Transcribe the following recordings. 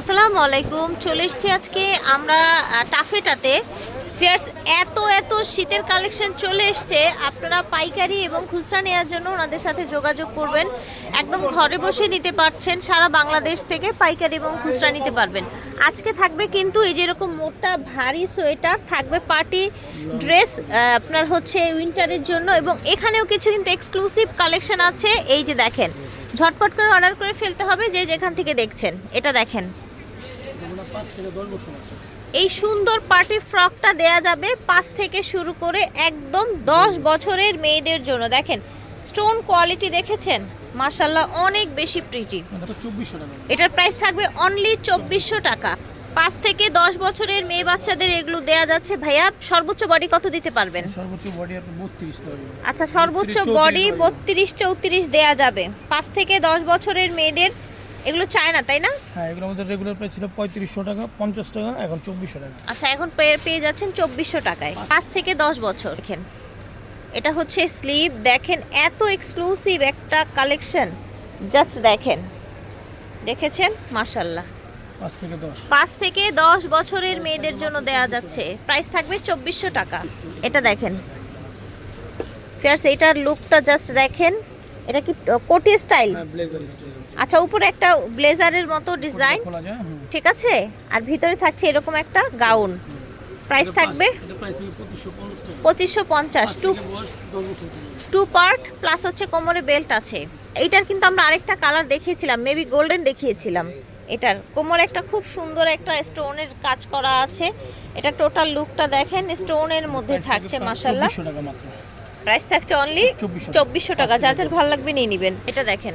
আসসালামু আলাইকুম, চলে এসেছি আজকে আমরা টাফেটাতে। ফিয়ার্স এত এত শীতের কালেকশন চলে এসছে। আপনারা পাইকারি এবং খুচরা নেওয়ার জন্য ওনাদের সাথে যোগাযোগ করবেন। একদম ঘরে বসে নিতে পারছেন, সারা বাংলাদেশ থেকে পাইকারি এবং খুচরা নিতে পারবেন। আজকে থাকবে কিন্তু এই যেরকম মোটা, ভারী সোয়েটার, থাকবে পার্টি ড্রেস আপনার হচ্ছে উইন্টারের জন্য এবং এখানেও কিছু কিন্তু এক্সক্লুসিভ কালেকশন আছে। এই যে দেখেন, ঝটপট করে অর্ডার করে ফেলতে হবে যে যেখান থেকে দেখছেন। এটা দেখেন। এই সুন্দর পার্টি ফ্রকটা দেয়া যাবে পাঁচ থেকে শুরু করে একদম দশ বছরের মেয়েদের জন্য। দেখেন স্টোন কোয়ালিটি দেখেছেন? মাসাল্লাহ অনেক বেশি প্রিটি এটার প্রাইস থাকবে অনলি চব্বিশশো টাকা। পাঁচ থেকে দশ বছরের মেয়ে বাচ্চাদের এগুলো দেয়া যাচ্ছে। ভাইয়া সর্বোচ্চ বডি কত দিতে পারবেন? সর্বোচ্চ বডি আচ্ছা সর্বোচ্চ বডি বত্রিশ চৌত্রিশ দেয়া যাবে। পাঁচ থেকে দশ বছরের মেয়েদের এগুলো চায় না তাই না? হ্যাঁ এগুলো আমাদের রেগুলার প্রাইস ছিল পঁয়ত্রিশশো টাকা পঞ্চাশ টাকা এখন চব্বিশশো টাকা। আচ্ছা এখন পেয়ে পেয়ে যাচ্ছেন চব্বিশশো টাকায়। পাঁচ থেকে দশ বছর। দেখেন এটা হচ্ছে স্লিপ দেখেন এত এক্সক্লুসিভ একটা কালেকশন জাস্ট দেখেন। দেখেছেন? মাশাল্লাহ পাঁচ থেকে দশ। পাঁচ থেকে দশ বছরের মেয়েদের জন্য দেয়া যাচ্ছে। প্রাইস থাকবে চব্বিশশো টাকা। এটা দেখেন। ফিয়ার্স এটার লুকটা জাস্ট দেখেন। এটা কি কোটি স্টাইল? হ্যাঁ আচ্ছা উপরে একটা ব্লেজারের মতো ডিজাইন ঠিক আছে? আর ভিতরে থাকছে এরকম একটা গাউন প্রাইস থাকবে পঁচিশশো পঞ্চাশ টু। টু পার্ট প্লাস হচ্ছে কোমরে বেল্ট আছে। এইটার কিন্তু আমরা আরেকটা কালার দেখিয়েছিলাম মেবি গোল্ডেন দেখিয়েছিলাম। এটার কোমরে একটা খুব সুন্দর একটা স্টোনের কাজ করা আছে। এটা টোটাল লুকটা দেখেন স্টোনের মধ্যে থাকছে মাসাল্লাহ প্রাইস থাকছে অনলি চব্বিশশো টাকা। যার যার ভালো লাগবে নিয়ে নেবেন। এটা দেখেন।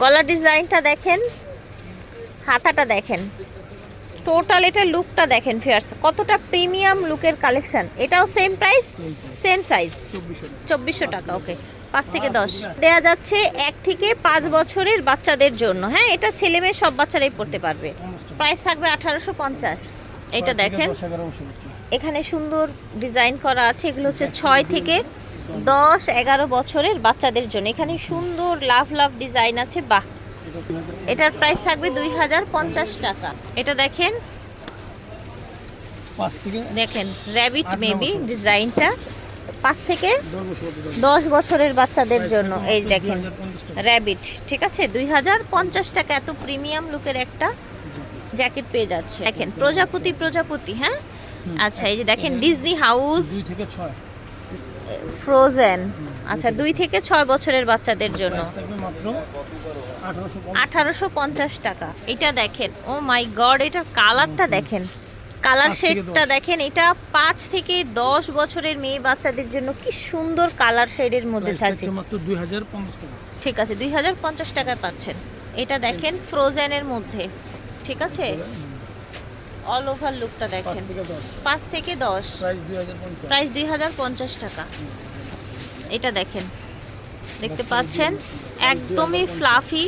গলার ডিজাইনটা দেখেন। হাতাটা দেখেন। টোটাল এটা লুকটা দেখেন ফিয়ার্স কতটা প্রিমিয়াম লুকের কালেকশন এটাও সেম প্রাইস সেম সাইজ চব্বিশশো টাকা। ওকে পাঁচ থেকে দশ। দেয়া যাচ্ছে এক থেকে পাঁচ বছরের বাচ্চাদের জন্য। হ্যাঁ এটা ছেলে মেয়ে সব বাচ্চারাই পড়তে পারবে। প্রাইস থাকবে আঠারোশো পঞ্চাশ। এটা দেখেন। এখানে সুন্দর ডিজাইন করা আছে। এগুলো হচ্ছে ছয় থেকে দশ এগারো বছরের বাচ্চাদের জন্য। এখানে সুন্দর লাভ লাভ ডিজাইন আছে। বাহ! এটার প্রাইস থাকবে দুই হাজার পঞ্চাশ টাকা। এটা দেখেন। দেখেন র্যাবিট মেবি ডিজাইনটা। পাঁচ থেকে দশ বছরের বাচ্চাদের জন্য। এই দেখেন 2050 র্যাবিট ঠিক আছে? দুই হাজার পঞ্চাশ টাকা। এত প্রিমিয়াম লুকের একটা জ্যাকেট পেয়ে যাচ্ছে। দেখেন প্রজাপতি প্রজাপতি হ্যাঁ? আচ্ছা এই যে দেখেন ডিজনি হাউস দুই থেকে ছয়। ফ্রোজেন আচ্ছা দুই থেকে ছয় বছরের বাচ্চাদের জন্য। আঠারোশো পঞ্চাশ। টাকা। এটা দেখেন ও মাই গড এটার কালারটা দেখেন। কালার শেডটা দেখেন এটা পাঁচ থেকে দশ বছরের মেয়ে বাচ্চাদের জন্য কি সুন্দর কালার শেডের মধ্যে থাকছে। থাকছে দুই হাজার ঠিক আছে দুই হাজার পঞ্চাশ টাকায় পাচ্ছেন। এটা দেখেন ফ্রোজেনের মধ্যে। ঠিক আছে? অল ওভার লুকটা দেখেন। পাঁচ থেকে দশ। প্রাইস দুই হাজার পঞ্চাশ। টাকা। এটা দেখেন। দেখতে পাচ্ছেন? একদমই ফ্লাফি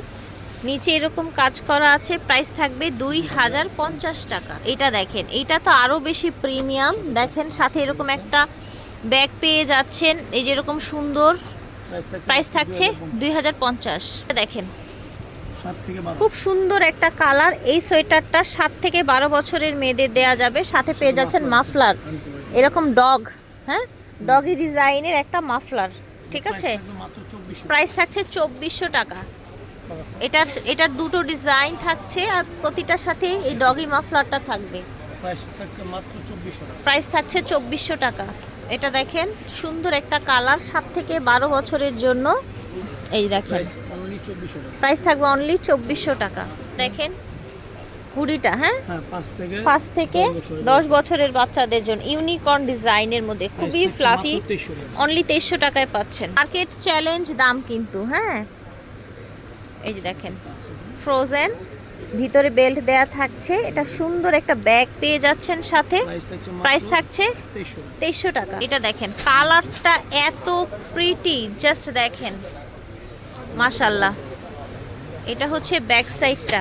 নিচে এরকম কাজ করা আছে। প্রাইস থাকবে দুই হাজার পঞ্চাশ টাকা। এটা দেখেন। এটা তো আরও বেশি প্রিমিয়াম দেখেন সাথে এরকম একটা ব্যাগ পেয়ে যাচ্ছেন। এই যেরকম সুন্দর প্রাইস থাকছে দুই হাজার পঞ্চাশ। দেখেন। খুব সুন্দর একটা কালার। এই সোয়েটারটা সাত থেকে বারো বছরের মেয়েদের দেয়া যাবে। সাথে পেয়ে যাচ্ছেন মাফলার। এরকম ডগ হ্যাঁ? ডগি ডিজাইনের একটা মাফলার ঠিক আছে? প্রাইস থাকছে চব্বিশশো টাকা। এটার এটার দুটো ডিজাইন থাকছে আর প্রতিটার সাথে এই ডগি মাফলারটা থাকবে। প্রাইস থাকছে চব্বিশশো টাকা। এটা দেখেন সুন্দর একটা কালার সাত থেকে বারো বছরের জন্য। এই দেখেন। প্রাইস থাকবে অনলি চব্বিশশো টাকা। দেখেন হুডিটা হ্যাঁ? হ্যাঁ পাঁচ থেকে দশ বছরের বাচ্চাদের জন্য ইউনিকর্ন ডিজাইনের মধ্যে খুবই ফ্লাফি মাত্র 2300 টাকা। অনলি তেইশশো টাকায় পাচ্ছেন। মার্কেট চ্যালেঞ্জ দাম কিন্তু হ্যাঁ? এই যে দেখেন ফ্রোজেন ভিতরে বেল্ট দেয়া থাকছে। এটা সুন্দর একটা ব্যাগ পেয়ে যাচ্ছেন সাথে। প্রাইস থাকছে প্রাইস মাত্র থাকছে 2300 টাকা। তেইশশো টাকা। এটা দেখেন কালারটা এত প্রিটি জাস্ট দেখেন। মাশাল্লাহ এটা হচ্ছে ব্যাক সাইডটা।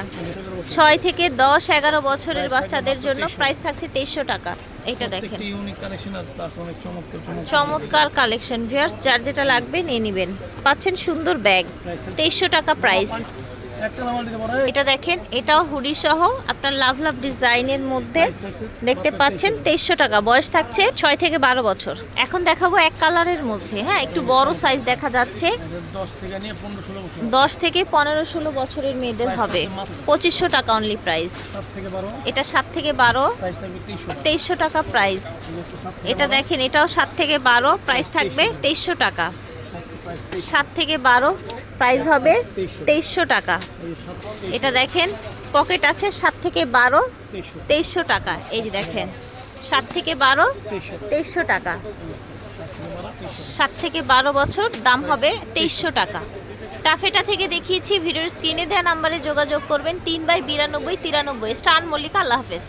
ছয় থেকে দশ এগারো বছরের বাচ্চাদের জন্য মাত্র 2300 প্রাইস থাকছে তেইশশো টাকা। এটা দেখেন। চমৎকার কালেকশন ভিয়ার্স যার যেটা লাগবে নিয়ে নেবেন। পাচ্ছেন সুন্দর ব্যাগ তেইশশো টাকা প্রাইস এটা দেখেন এটাও হুডি সহ আপনার লাভ লাভ ডিজাইনের মধ্যে দেখতে পাচ্ছেন তেইশশো টাকা বয়স থাকছে ছয় থেকে বারো বছর। এখন দেখাবো এক কালারের মধ্যে হ্যাঁ একটু বড় সাইজ দেখা যাচ্ছে। দশ থেকে পনেরো ষোলো বছরের মেয়েদের হবে। পঁচিশশো টাকা অনলি প্রাইস এটা সাত থেকে বারো তেইশশো টাকা। প্রাইস এটা দেখেন এটাও সাত থেকে বারো প্রাইস থাকবে তেইশশো টাকা। সাত থেকে বারো প্রাইস হবে তেইশশো। টাকা। এটা দেখেন পকেট আছে সাত থেকে বারো তেইশশো। টাকা। এই যে দেখেন সাত থেকে বারো তেইশশো। টাকা। সাত থেকে বারো বছর দাম হবে তেইশশো টাকা। টাফেটা থেকে দেখিয়েছি ভিডিওর স্ক্রিনে দেওয়া নাম্বারে যোগাযোগ করবেন তিন বাই বিরানব্বই তিরানব্বই। স্টান মল্লিকা আল্লাহ হাফেজ।